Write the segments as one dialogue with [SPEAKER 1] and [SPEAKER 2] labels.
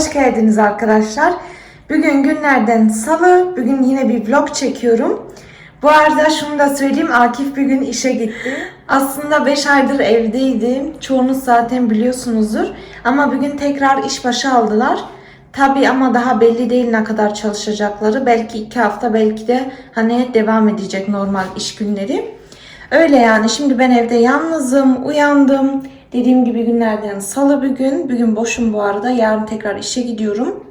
[SPEAKER 1] hoş geldiniz arkadaşlar. Bugün günlerden salı. Bugün yine bir vlog çekiyorum. Bu arada şunu da söyleyeyim. Akif bugün işe gitti. Aslında 5 aydır evdeydi. Çoğunuz zaten biliyorsunuzdur. Ama bugün tekrar iş başı aldılar. Tabii ama daha belli değil ne kadar çalışacakları. Belki 2 hafta belki de hani devam edecek normal iş günleri. Öyle yani şimdi ben evde yalnızım, uyandım. Dediğim gibi günlerden salı bugün. Bugün boşum bu arada. Yarın tekrar işe gidiyorum.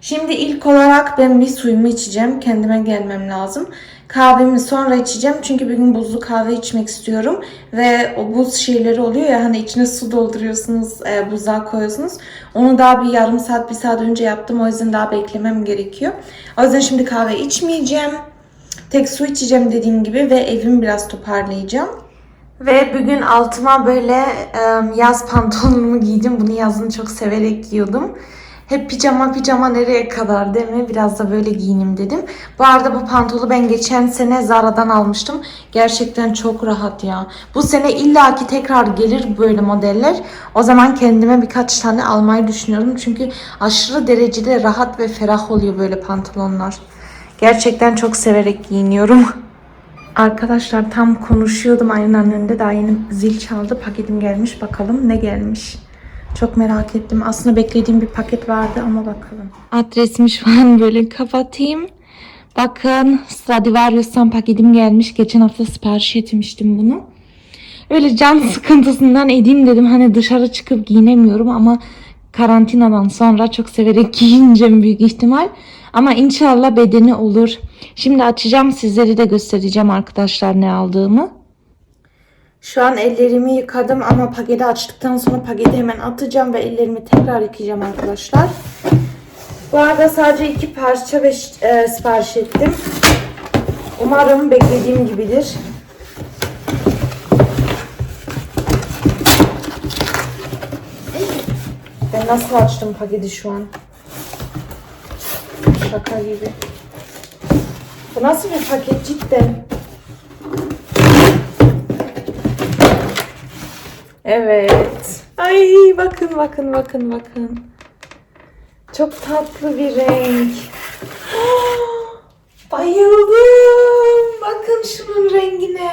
[SPEAKER 1] Şimdi ilk olarak ben bir suyumu içeceğim. Kendime gelmem lazım. Kahvemi sonra içeceğim. Çünkü bugün buzlu kahve içmek istiyorum. Ve o buz şeyleri oluyor ya hani içine su dolduruyorsunuz, e, buzluğa koyuyorsunuz. Onu daha bir yarım saat, bir saat önce yaptım. O yüzden daha beklemem gerekiyor. O yüzden şimdi kahve içmeyeceğim. Tek su içeceğim dediğim gibi ve evimi biraz toparlayacağım. Ve bugün altıma böyle yaz pantolonumu giydim. Bunu yazın çok severek giyiyordum. Hep pijama pijama nereye kadar değil mi? Biraz da böyle giyinim dedim. Bu arada bu pantolu ben geçen sene Zara'dan almıştım. Gerçekten çok rahat ya. Bu sene illaki tekrar gelir böyle modeller. O zaman kendime birkaç tane almayı düşünüyorum. Çünkü aşırı derecede rahat ve ferah oluyor böyle pantolonlar. Gerçekten çok severek giyiniyorum. Arkadaşlar tam konuşuyordum aynanın önünde. Daha yeni zil çaldı. Paketim gelmiş. Bakalım ne gelmiş. Çok merak ettim. Aslında beklediğim bir paket vardı ama bakalım. Adresimi şu böyle kapatayım. Bakın Stradivarius'tan paketim gelmiş. Geçen hafta sipariş etmiştim bunu. Öyle can sıkıntısından edeyim dedim. Hani dışarı çıkıp giyinemiyorum ama karantinadan sonra çok severek giyineceğim büyük ihtimal. Ama inşallah bedeni olur. Şimdi açacağım sizlere de göstereceğim arkadaşlar ne aldığımı. Şu an ellerimi yıkadım ama paketi açtıktan sonra paketi hemen atacağım ve ellerimi tekrar yıkayacağım arkadaşlar. Bu arada sadece iki parça ve e, sipariş ettim. Umarım beklediğim gibidir. Nasıl açtım paketi şu an? Şaka gibi. Bu nasıl bir paket cidden? Evet. Ay bakın bakın bakın bakın. Çok tatlı bir renk. Bayıldım. Bakın şunun rengine.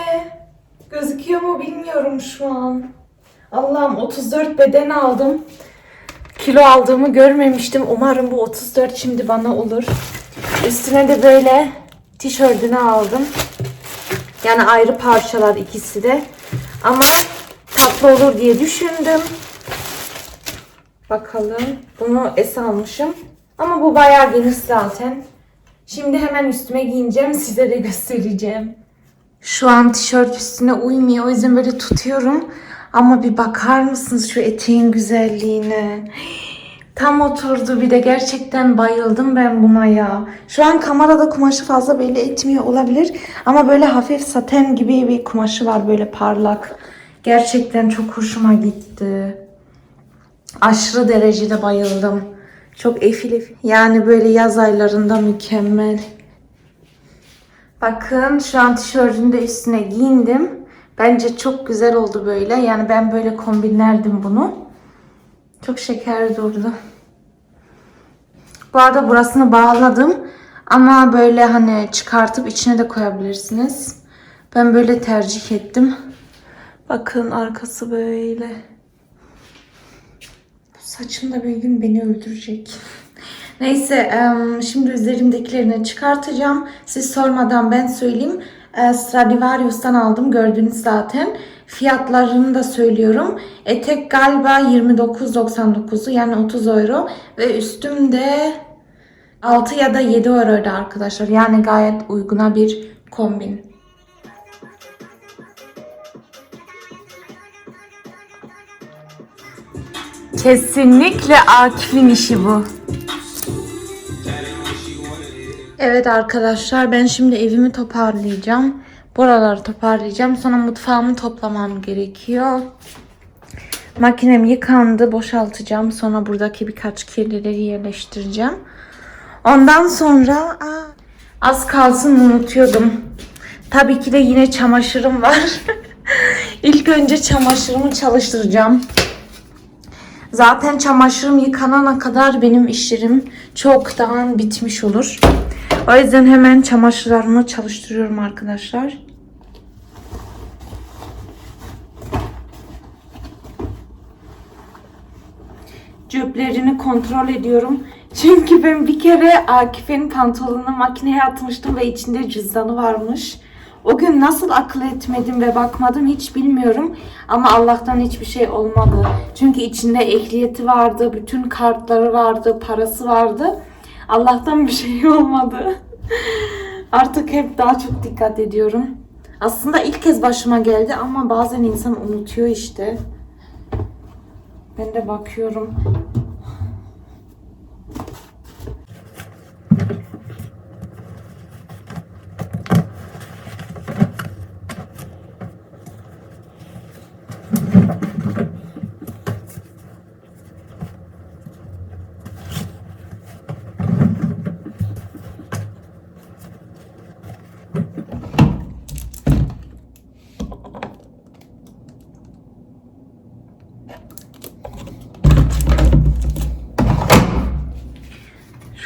[SPEAKER 1] Gözüküyor mu bilmiyorum şu an. Allah'ım 34 beden aldım. Kilo aldığımı görmemiştim. Umarım bu 34 şimdi bana olur. Üstüne de böyle tişörtünü aldım. Yani ayrı parçalar ikisi de. Ama tatlı olur diye düşündüm. Bakalım. Bunu es almışım. Ama bu bayağı geniş zaten. Şimdi hemen üstüme giyineceğim. Size de göstereceğim. Şu an tişört üstüne uymuyor. O yüzden böyle tutuyorum. Ama bir bakar mısınız şu eteğin güzelliğine? Tam oturdu bir de gerçekten bayıldım ben buna ya. Şu an kamerada kumaşı fazla belli etmiyor olabilir. Ama böyle hafif saten gibi bir kumaşı var böyle parlak. Gerçekten çok hoşuma gitti. Aşırı derecede bayıldım. Çok efil efil. Yani böyle yaz aylarında mükemmel. Bakın şu an tişörtünü de üstüne giyindim. Bence çok güzel oldu böyle. Yani ben böyle kombinlerdim bunu. Çok şeker durdu. Bu arada burasını bağladım. Ama böyle hani çıkartıp içine de koyabilirsiniz. Ben böyle tercih ettim. Bakın arkası böyle. Bu saçım da bir gün beni öldürecek. Neyse şimdi üzerimdekilerini çıkartacağım. Siz sormadan ben söyleyeyim. E, Stradivarius'tan aldım gördünüz zaten. Fiyatlarını da söylüyorum. Etek galiba 29.99'u yani 30 euro. Ve üstümde 6 ya da 7 euroydu arkadaşlar. Yani gayet uyguna bir kombin. Kesinlikle Akif'in işi bu. Evet arkadaşlar ben şimdi evimi toparlayacağım. Buraları toparlayacağım. Sonra mutfağımı toplamam gerekiyor. Makinem yıkandı. Boşaltacağım. Sonra buradaki birkaç kirlileri yerleştireceğim. Ondan sonra aa, az kalsın unutuyordum. Tabii ki de yine çamaşırım var. İlk önce çamaşırımı çalıştıracağım. Zaten çamaşırım yıkanana kadar benim işlerim çoktan bitmiş olur. O yüzden hemen çamaşırlarımı çalıştırıyorum arkadaşlar. Cüplerini kontrol ediyorum. Çünkü ben bir kere Akif'in pantolonunu makineye atmıştım ve içinde cüzdanı varmış. O gün nasıl akıl etmedim ve bakmadım hiç bilmiyorum. Ama Allah'tan hiçbir şey olmadı. Çünkü içinde ehliyeti vardı, bütün kartları vardı, parası vardı. Allah'tan bir şey olmadı. Artık hep daha çok dikkat ediyorum. Aslında ilk kez başıma geldi ama bazen insan unutuyor işte. Ben de bakıyorum.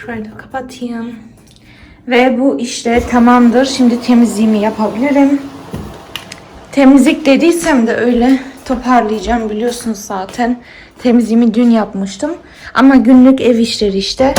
[SPEAKER 1] Şurayı da kapatayım. Ve bu işte tamamdır. Şimdi temizliğimi yapabilirim. Temizlik dediysem de öyle toparlayacağım biliyorsunuz zaten. Temizliğimi dün yapmıştım. Ama günlük ev işleri işte.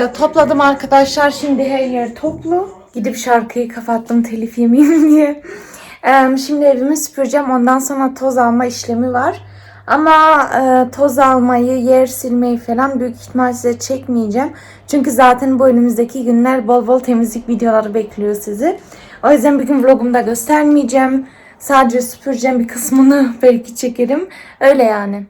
[SPEAKER 1] Da topladım arkadaşlar. Şimdi her yer toplu. Gidip şarkıyı kapattım telif yemeyeyim diye. Şimdi evimi süpüreceğim. Ondan sonra toz alma işlemi var. Ama e, toz almayı, yer silmeyi falan büyük ihtimal size çekmeyeceğim. Çünkü zaten bu önümüzdeki günler bol bol temizlik videoları bekliyor sizi. O yüzden bugün vlogumda göstermeyeceğim. Sadece süpüreceğim bir kısmını belki çekerim. Öyle yani.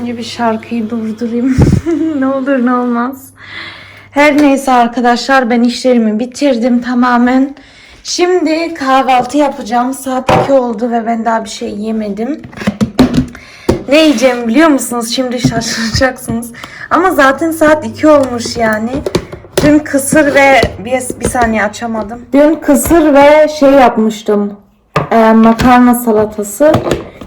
[SPEAKER 1] Önce bir şarkıyı durdurayım. ne olur ne olmaz. Her neyse arkadaşlar ben işlerimi bitirdim tamamen. Şimdi kahvaltı yapacağım. Saat 2 oldu ve ben daha bir şey yemedim. Ne yiyeceğim biliyor musunuz? Şimdi şaşıracaksınız. Ama zaten saat 2 olmuş yani. Dün kısır ve bir, bir saniye açamadım. Dün kısır ve şey yapmıştım. Ee, makarna salatası.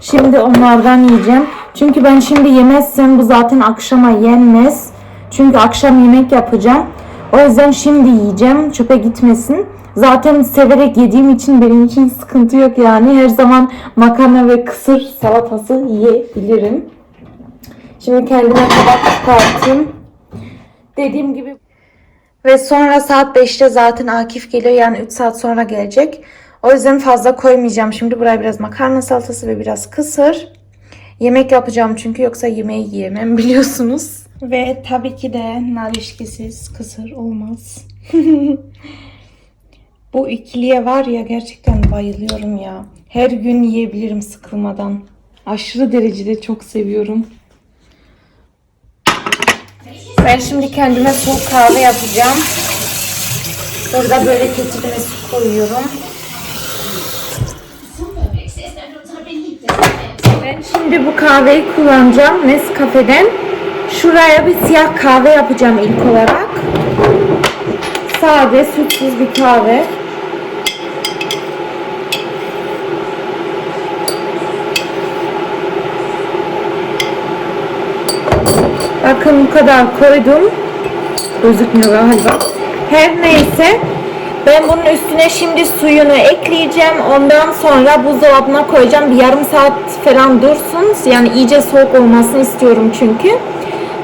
[SPEAKER 1] Şimdi onlardan yiyeceğim. Çünkü ben şimdi yemezsem bu zaten akşama yenmez. Çünkü akşam yemek yapacağım. O yüzden şimdi yiyeceğim. Çöpe gitmesin. Zaten severek yediğim için benim için sıkıntı yok yani. Her zaman makarna ve kısır salatası yiyebilirim. Şimdi kendime tabak çıkartayım. Dediğim gibi ve sonra saat 5'te zaten Akif geliyor. Yani 3 saat sonra gelecek. O yüzden fazla koymayacağım. Şimdi buraya biraz makarna salatası ve biraz kısır. Yemek yapacağım çünkü yoksa yemeği yiyemem biliyorsunuz. Ve tabii ki de nar ilişkisiz kısır olmaz. Bu ikiliye var ya gerçekten bayılıyorum ya. Her gün yiyebilirim sıkılmadan. Aşırı derecede çok seviyorum. Ben şimdi kendime soğuk kahve yapacağım. Burada böyle ketibine su koyuyorum. Şimdi bu kahveyi kullanacağım Nescafe'den. Şuraya bir siyah kahve yapacağım ilk olarak. Sade, sütsüz bir kahve. Bakın bu kadar koydum. Gözükmüyor galiba. Her neyse. Ben bunun üstüne şimdi suyunu ekleyeceğim. Ondan sonra buzdolabına koyacağım. Bir yarım saat falan dursun. Yani iyice soğuk olmasını istiyorum çünkü.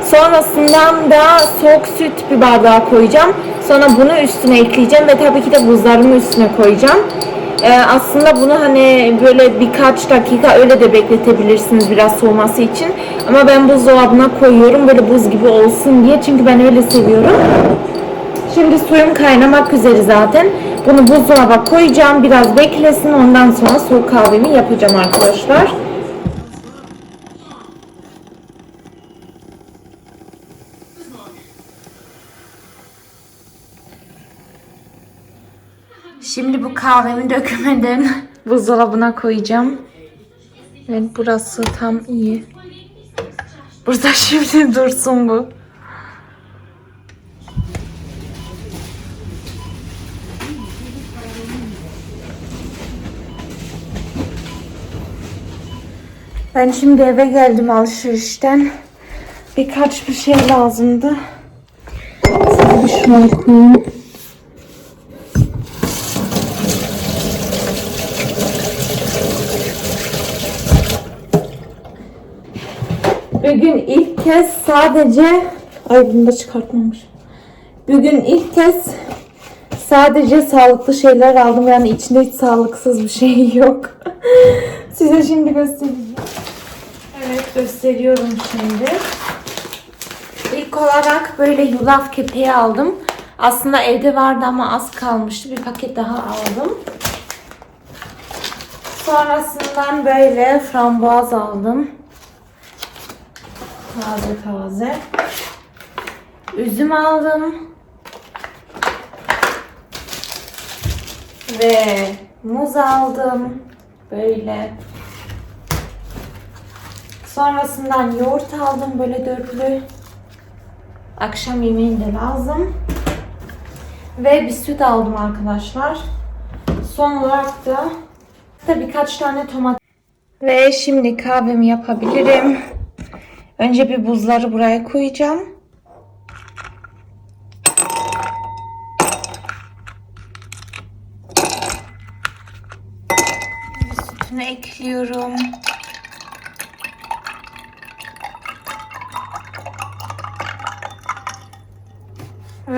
[SPEAKER 1] Sonrasından da soğuk süt bir bardağa koyacağım. Sonra bunu üstüne ekleyeceğim ve tabii ki de buzlarımı üstüne koyacağım. Ee, aslında bunu hani böyle birkaç dakika öyle de bekletebilirsiniz biraz soğuması için. Ama ben buzdolabına koyuyorum böyle buz gibi olsun diye. Çünkü ben öyle seviyorum. Şimdi suyum kaynamak üzere zaten. Bunu buzdolaba koyacağım. Biraz beklesin. Ondan sonra soğuk kahvemi yapacağım arkadaşlar. Şimdi bu kahvemi dökmeden buzdolabına koyacağım. Evet burası tam iyi. Burada şimdi dursun bu. Ben şimdi eve geldim alışverişten. Birkaç bir şey lazımdı. Size şunu koyayım. Bugün ilk kez sadece ay bunu da çıkartmamış. Bugün ilk kez sadece sağlıklı şeyler aldım. Yani içinde hiç sağlıksız bir şey yok. Size şimdi göstereceğim. Evet gösteriyorum şimdi. İlk olarak böyle yulaf kepeği aldım. Aslında evde vardı ama az kalmıştı. Bir paket daha aldım. Sonrasından böyle frambuaz aldım. Taze taze. Üzüm aldım. Ve muz aldım. Böyle. Sonrasından yoğurt aldım böyle dörtlü. Akşam yemeğinde lazım. Ve bir süt aldım arkadaşlar. Son olarak da da birkaç tane tomat. Ve şimdi kahvemi yapabilirim. Önce bir buzları buraya koyacağım. Sütünü ekliyorum.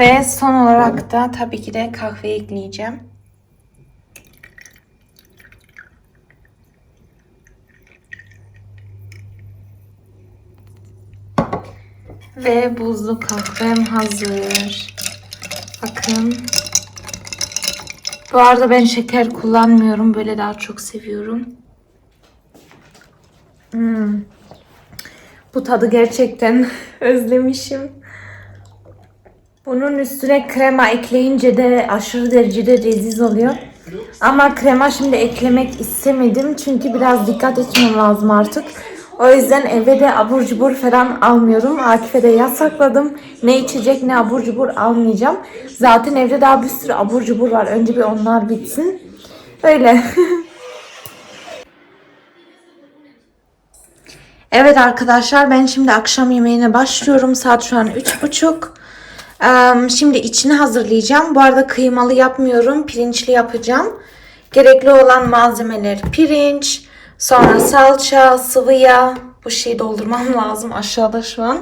[SPEAKER 1] Ve son olarak da tabii ki de kahve ekleyeceğim. Ve buzlu kahvem hazır. Bakın. Bu arada ben şeker kullanmıyorum. Böyle daha çok seviyorum. Hmm. Bu tadı gerçekten özlemişim. Bunun üstüne krema ekleyince de aşırı derecede leziz oluyor. Ama krema şimdi eklemek istemedim çünkü biraz dikkat etmem lazım artık. O yüzden eve de abur cubur falan almıyorum. Akif'e de yasakladım. Ne içecek ne abur cubur almayacağım. Zaten evde daha bir sürü abur cubur var. Önce bir onlar bitsin. Öyle. Evet arkadaşlar ben şimdi akşam yemeğine başlıyorum. Saat şu an 3.30. Şimdi içini hazırlayacağım. Bu arada kıymalı yapmıyorum. Pirinçli yapacağım. Gerekli olan malzemeler pirinç, sonra salça, sıvı yağ. Bu şeyi doldurmam lazım aşağıda şu an.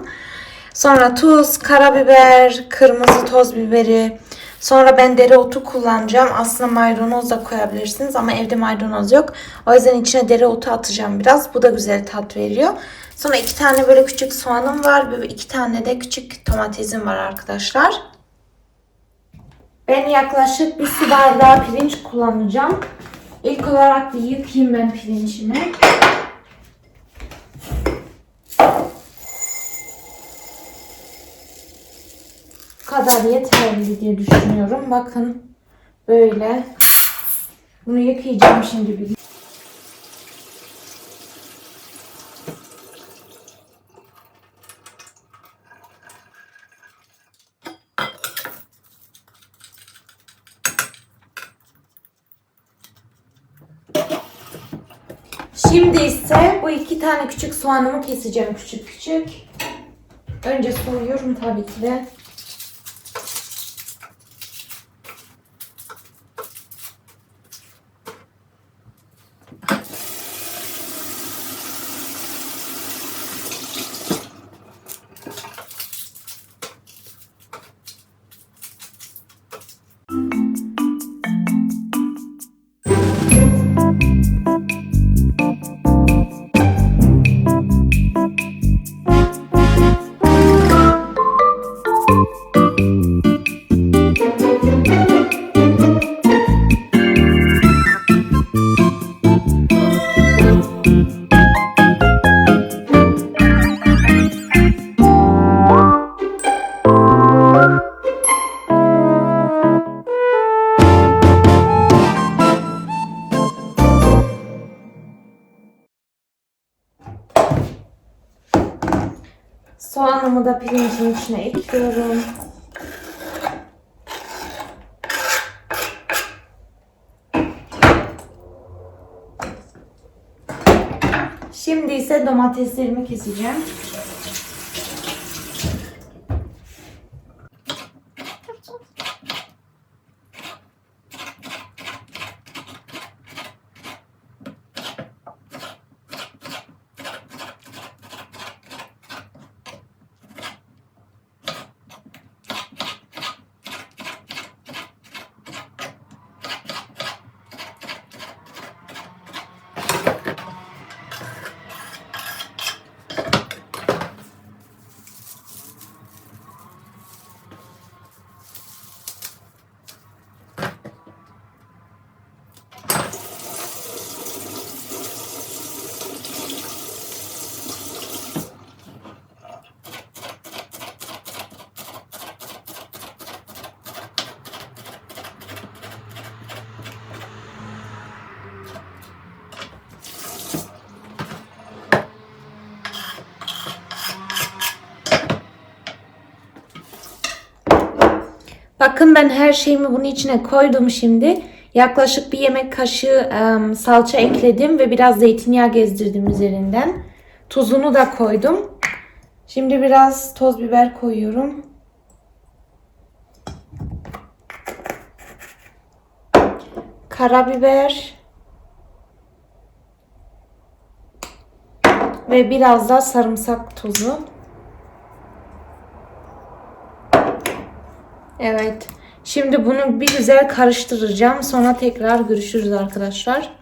[SPEAKER 1] Sonra tuz, karabiber, kırmızı toz biberi. Sonra ben dereotu kullanacağım. Aslında maydanoz da koyabilirsiniz ama evde maydanoz yok. O yüzden içine dereotu atacağım biraz. Bu da güzel tat veriyor. Sonra iki tane böyle küçük soğanım var. Ve iki tane de küçük domatesim var arkadaşlar. Ben yaklaşık bir su bardağı pirinç kullanacağım. İlk olarak bir yıkayayım ben pirincimi. Bu kadar yeterli diye düşünüyorum. Bakın böyle. Bunu yıkayacağım şimdi bir. Şimdi ise bu iki tane küçük soğanımı keseceğim küçük küçük. Önce soyuyorum tabii ki de. İçine ekliyorum. Şimdi ise domateslerimi keseceğim. Bakın ben her şeyimi bunun içine koydum şimdi. Yaklaşık bir yemek kaşığı em, salça ekledim ve biraz zeytinyağı gezdirdim üzerinden. Tuzunu da koydum. Şimdi biraz toz biber koyuyorum. Karabiber. Ve biraz da sarımsak tozu. Evet. Şimdi bunu bir güzel karıştıracağım. Sonra tekrar görüşürüz arkadaşlar.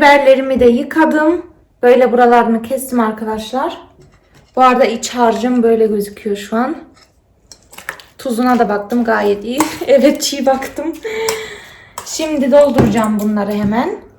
[SPEAKER 1] Biberlerimi de yıkadım. Böyle buralarını kestim arkadaşlar. Bu arada iç harcım böyle gözüküyor şu an. Tuzuna da baktım gayet iyi. evet çiğ baktım. Şimdi dolduracağım bunları hemen.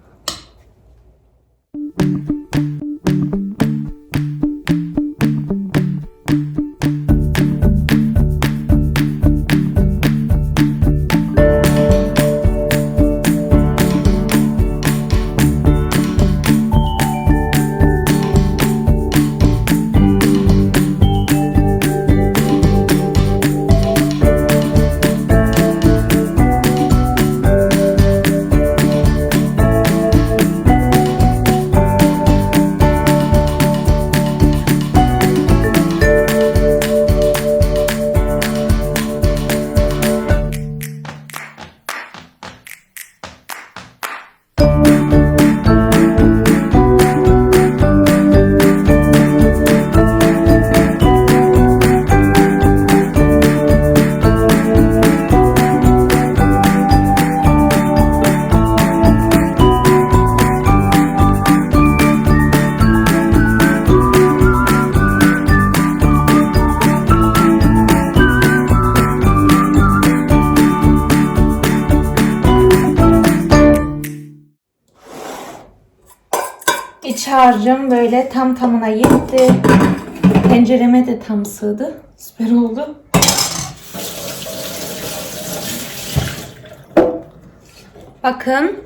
[SPEAKER 1] Böyle tam tamına yetti. Tencereme de tam sığdı. Süper oldu. Bakın.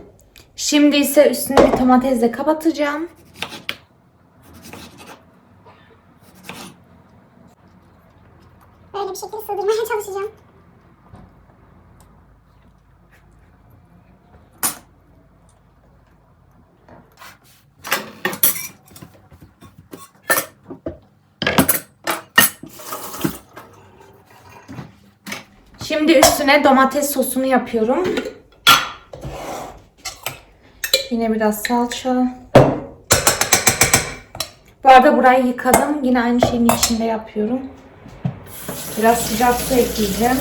[SPEAKER 1] Şimdi ise üstünü bir domatesle kapatacağım.
[SPEAKER 2] Böyle bir şekilde sığdırmaya çalışacağım.
[SPEAKER 1] Şimdi üstüne domates sosunu yapıyorum. Yine biraz salça. Bu arada burayı yıkadım. Yine aynı şeyin içinde yapıyorum. Biraz sıcak su ekleyeceğim.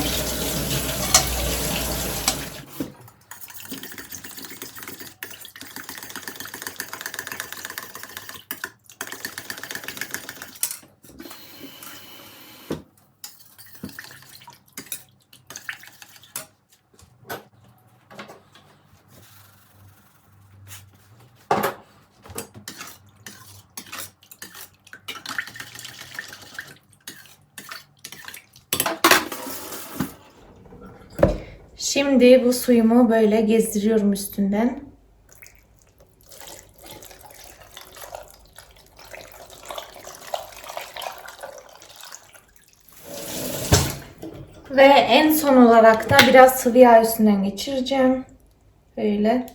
[SPEAKER 1] Şimdi bu suyumu böyle gezdiriyorum üstünden. Ve en son olarak da biraz sıvı yağ üstünden geçireceğim. Böyle.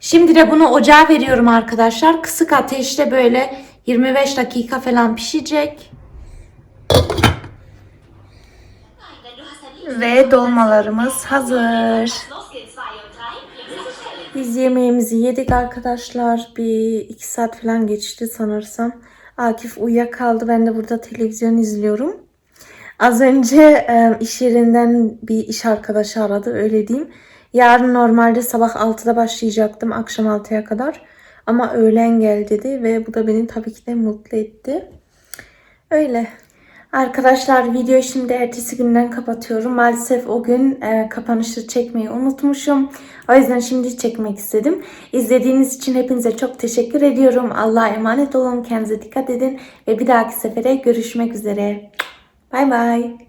[SPEAKER 1] Şimdi de bunu ocağa veriyorum arkadaşlar. Kısık ateşte böyle 25 dakika falan pişecek. Ve dolmalarımız hazır. Biz yemeğimizi yedik arkadaşlar. Bir iki saat falan geçti sanırsam. Akif uyuyakaldı. Ben de burada televizyon izliyorum. Az önce e, iş yerinden bir iş arkadaşı aradı öyle diyeyim. Yarın normalde sabah 6'da başlayacaktım akşam 6'ya kadar. Ama öğlen gel dedi ve bu da beni tabii ki de mutlu etti. Öyle. Arkadaşlar videoyu şimdi ertesi günden kapatıyorum. Maalesef o gün e, kapanışı çekmeyi unutmuşum. O yüzden şimdi çekmek istedim. İzlediğiniz için hepinize çok teşekkür ediyorum. Allah'a emanet olun. Kendinize dikkat edin. Ve bir dahaki sefere görüşmek üzere. Bay bay.